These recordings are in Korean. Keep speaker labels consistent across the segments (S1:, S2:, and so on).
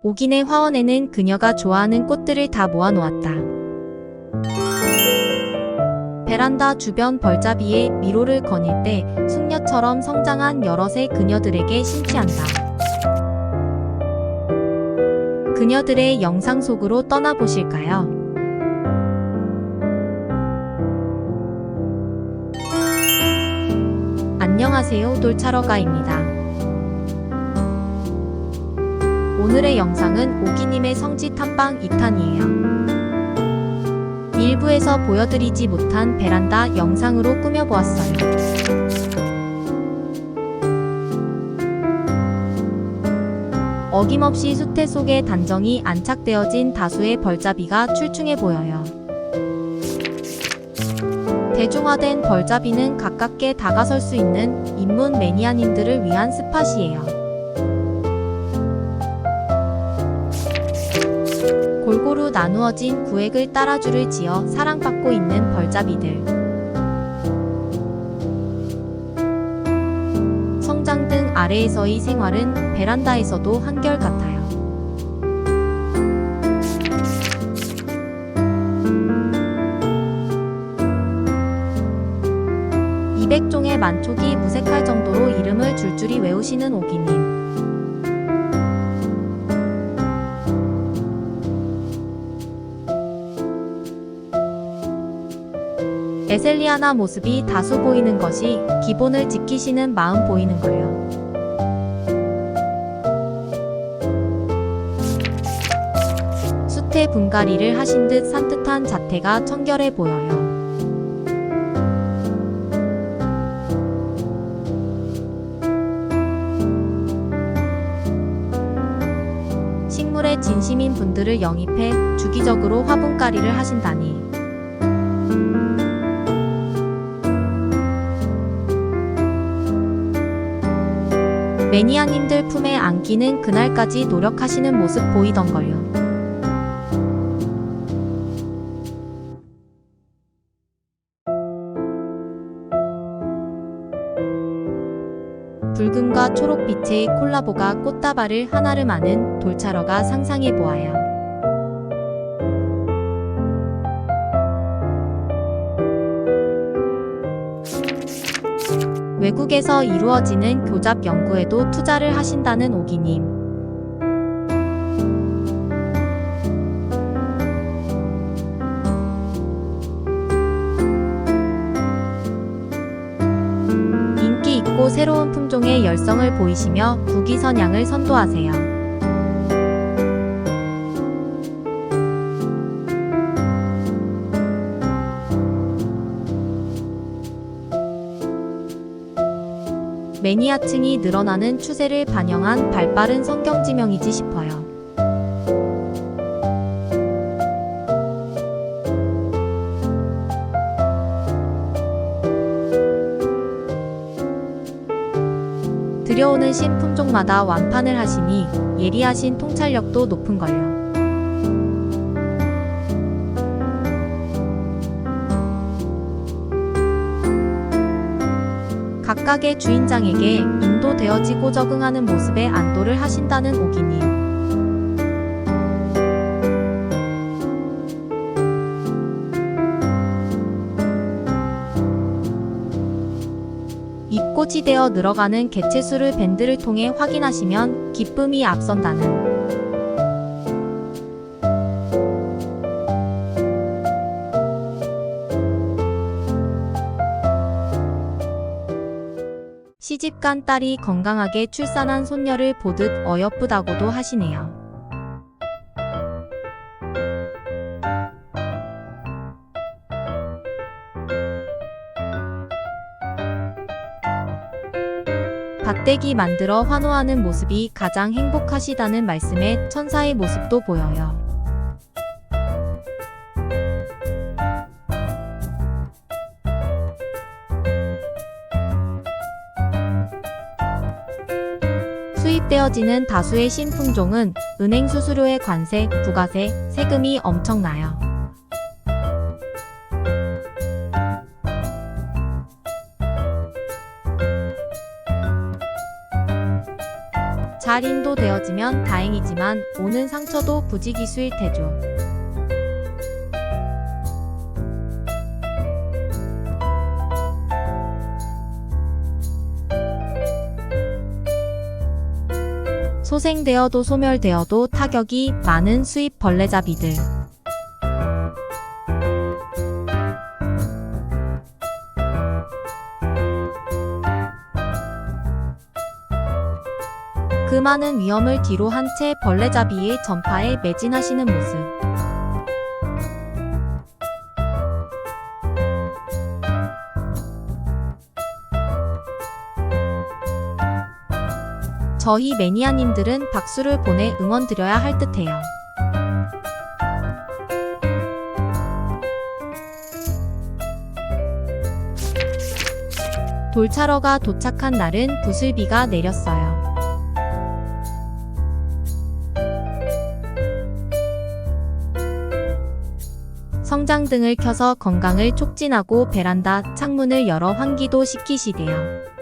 S1: 옥인의 화원에는 그녀가 좋아하는 꽃들을 다 모아놓았다. 베란다 주변 벌잡이에 미로를 거닐 때 숙녀처럼 성장한 여럿의 그녀들에게 심취한다. 그녀들의 영상 속으로 떠나보실까요? 안녕하세요 돌차러가입니다. 오늘의 영상은 오기님의 성지 탐방 2탄이에요. 일부에서 보여드리지 못한 베란다 영상으로 꾸며보았어요. 어김없이 수태 속에 단정히 안착되어진 다수의 벌잡이가 출중해 보여요. 대중화된 벌잡이는 가깝게 다가설 수 있는 입문 매니아님들을 위한 스팟이에요. 골고루 나누어진 구획을 따라 줄을 지어 사랑받고 있는 벌잡이들. 성장 등 아래에서의 생활은 베란다에서도 한결같아요. (200종의) 만촉이 무색할 정도로 이름을 줄줄이 외우시는 오기님. 에셀리아나 모습이 다수 보이는 것이 기본을 지키시는 마음 보이는 걸요. 수태 분갈이를 하신 듯 산뜻한 자태가 청결해 보여요. 식물에 진심인 분들을 영입해 주기적으로 화분갈이를 하신다니 매니아님들 품에 안기는 그날까지 노력하시는 모습 보이던걸요. 붉음과 초록빛의 콜라보가 꽃다발을 한아름 하는 돌차러가 상상해 보아요. 외국에서 이루어지는 교잡 연구에도 투자를 하신다는 오기님. 새로운 품종의 열성을 보이시며 국위선양을 선도하세요. 매니아층이 늘어나는 추세를 반영한 발빠른 성경 지명이지 싶어요. 들여오는 신 품종마다 완판을 하시니 예리하신 통찰력도 높은걸요. 각각의 주인장에게 인도되어지고 적응하는 모습에 안도를 하신다는 오기님. 잎꽃이 되어 늘어가는 개체수를 밴드를 통해 확인하시면 기쁨이 앞선다는 시집간 딸이 건강하게 출산한 손녀를 보듯 어여쁘다고도 하시네요. 밭대기 만들어 환호하는 모습이 가장 행복하시다는 말씀에 천사의 모습도 보여요. 수입되어지는 다수의 신품종은 은행 수수료의 관세, 부가세, 세금이 엄청나요. 잘 인도 되어지면 다행이지만 오는 상처도 부지기수일 테죠. 소생되어도 소멸되어도 타격이 많은 수입 벌레잡이들. 그 많은 위험을 뒤로 한 채 벌레잡이의 전파에 매진하시는 모습. 저희 매니아님들은 박수를 보내 응원 드려야 할 듯해요. 돌차러가 도착한 날은 부슬비가 내렸어요. 성장등을 켜서 건강을 촉진하고 베란다 창문을 열어 환기도 시키시대요.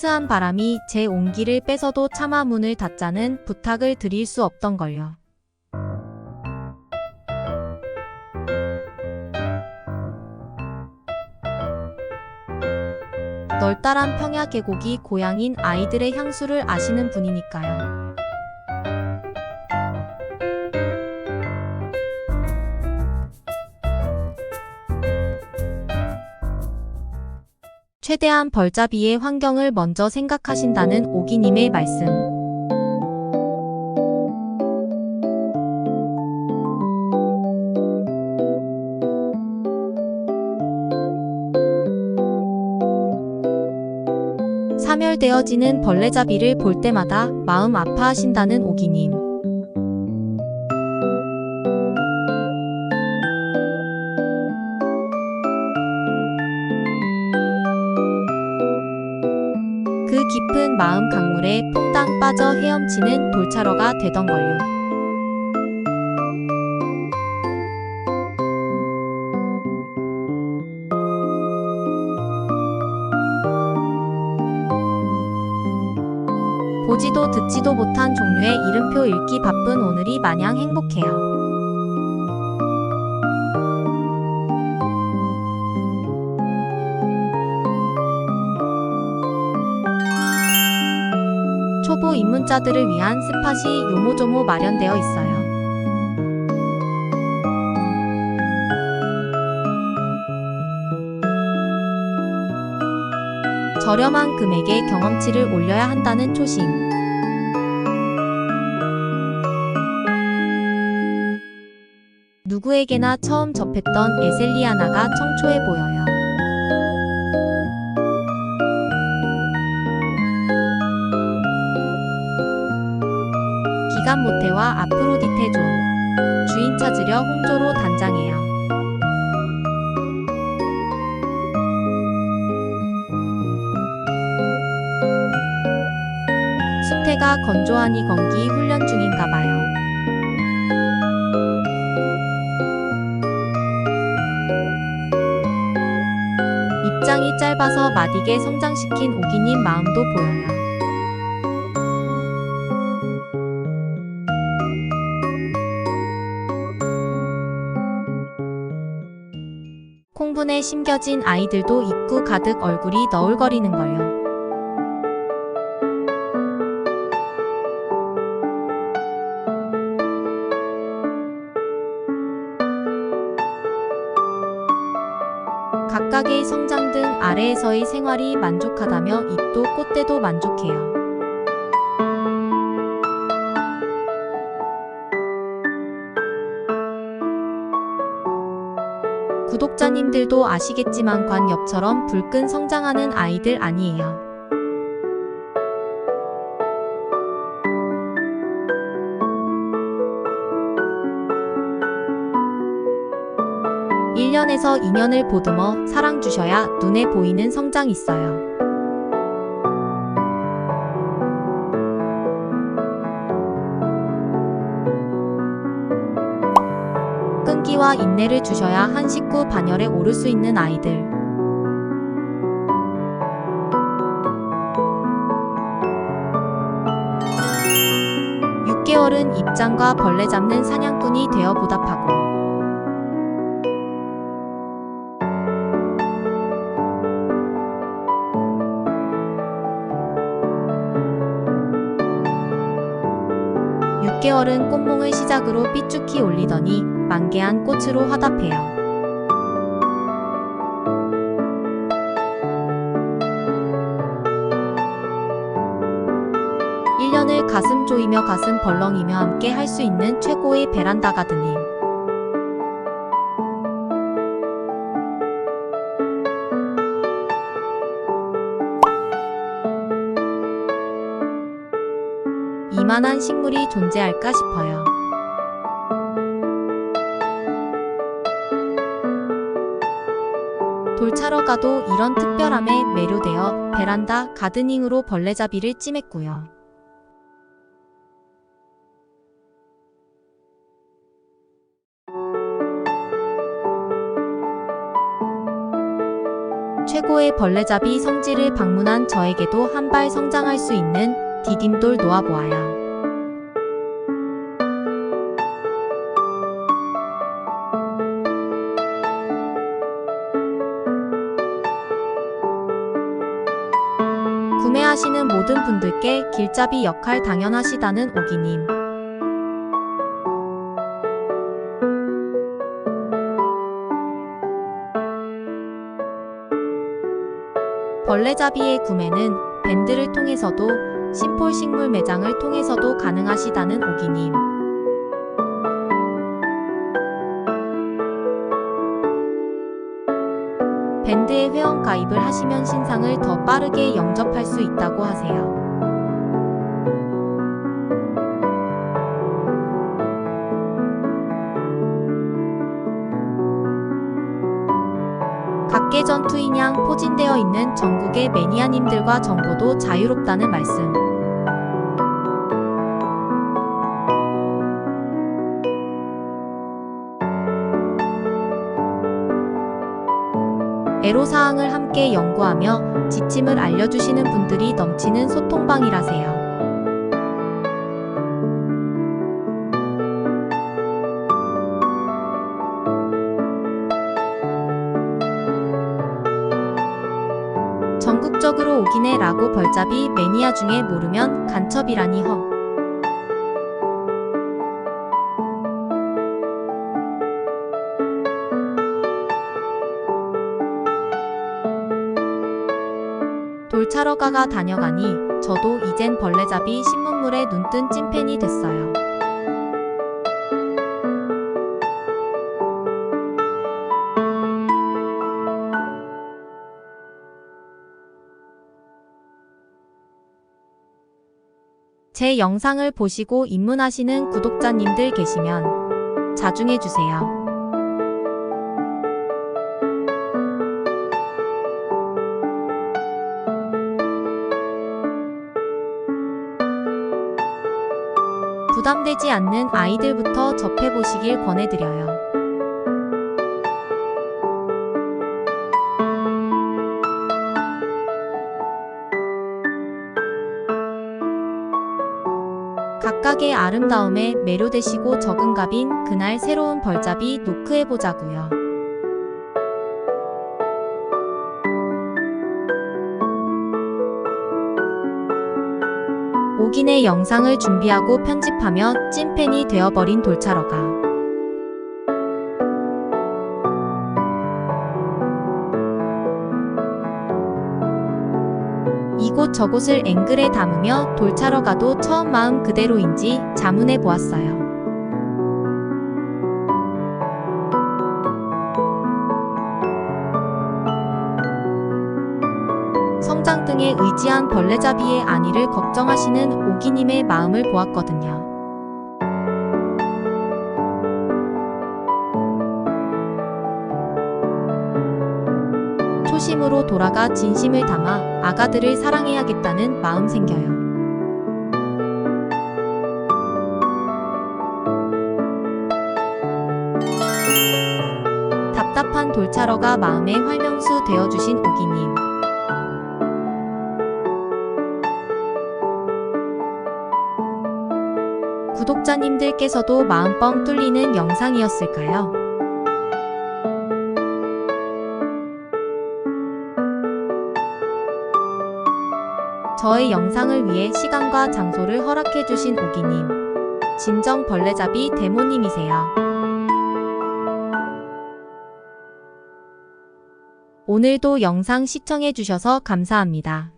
S1: 스스한 바람이 제 온기를 뺏어도 차마 문을 닫자는 부탁을 드릴 수 없던걸요. 널따란 평야 계곡이 고향인 아이들의 향수를 아시는 분이니까요. 최대한 벌잡이의 환경을 먼저 생각하신다는 오기님의 말씀. 사멸되어지는 벌레잡이를 볼 때마다 마음 아파하신다는 오기님. 그 깊은 마음 강물에 퐁당 빠져 헤엄치는 돌차러가 되던걸요. 보지도 듣지도 못한 종류의 이름표 읽기 바쁜 오늘이 마냥 행복해요. 초보 입문자들을 위한 스팟이 요모조모 마련되어 있어요. 저렴한 금액에 경험치를 올려야 한다는 초심. 누구에게나 처음 접했던 에셀리아나가 청초해 보여요. 기간 모태와 아프로디테 존. 주인 찾으려 홍조로 단장해요. 수태가 건조하니 건기 훈련 중인가 봐요. 입장이 짧아서 마디게 성장시킨 오기님 마음도 보여요. 심겨진 아이들도 입구 가득 얼굴이 너울거리는 걸요. 각각의 성장 등 아래에서의 생활이 만족하다며 입도 꽃대도 만족해요. 독자님들도 아시겠지만 관 옆처럼 불끈 성장하는 아이들 아니에요. 일년에서 2년을 보듬어 사랑 주셔야 눈에 보이는 성장 있어요. 용기와 인내를 주셔야 한 식구 반열에 오를 수 있는 아이들. 육개월은 입장과 벌레 잡는 사냥꾼이 되어 보답하고 육개월은 꽃몽을 시작으로 삐죽히 올리더니 만개한 꽃으로 화답해요. 1년을 가슴 조이며 가슴 벌렁이며 함께 할 수 있는 최고의 베란다 가드님. 이만한 식물이 존재할까 싶어요. 돌차러 가도 이런 특별함에 매료되어 베란다 가드닝으로 벌레잡이를 찜했고요. 최고의 벌레잡이 성지를 방문한 저에게도 한 발 성장할 수 있는 디딤돌 놓아보아요. 모든 분들께 길잡이 역할 당연하시다는 오기님. 벌레잡이의 구매는 밴드를 통해서도 심폴 식물 매장을 통해서도 가능하시다는 오기님. 밴드에 회원 가입을 하시면 신상을 더 빠르게 영접할 수 있다고 하세요. 전투인 양 포진되어 있는 전국의 매니아님들과 정보도 자유롭다는 말씀. 애로사항을 함께 연구하며 지침을 알려주시는 분들이 넘치는 소통방이라세요. 전국적으로 오기네 라고 벌잡이 매니아 중에 모르면 간첩이라니 허. 돌차러 가가 다녀가니 저도 이젠 벌레잡이 신문물에 눈뜬 찐팬이 됐어요. 제 영상을 보시고 입문하시는 구독자님들 계시면 자중해주세요. 부담되지 않는 아이들부터 접해보시길 권해드려요. 각각의 아름다움에 매료되시고 적응갑인 그날 새로운 벌잡이 노크해보자고요. 오긴의 영상을 준비하고 편집하며 찐팬이 되어버린 돌차러가. 이곳 저곳을 앵글에 담으며 돌차러 가도 처음 마음 그대로인지 자문해 보았어요. 성장 등에 의지한 벌레잡이의 안위를 걱정하시는 오기님의 마음을 보았거든요. 초심으로 돌아가 진심을 담아 아가들을 사랑해야겠다는 마음 생겨요. 답답한 돌차러가 마음의 활명수 되어주신 오기님. 구독자님들께서도 마음 뻥 뚫리는 영상이었을까요? 저의 영상을 위해 시간과 장소를 허락해주신 오기님. 진정 벌레잡이 대모님이세요. 오늘도 영상 시청해주셔서 감사합니다.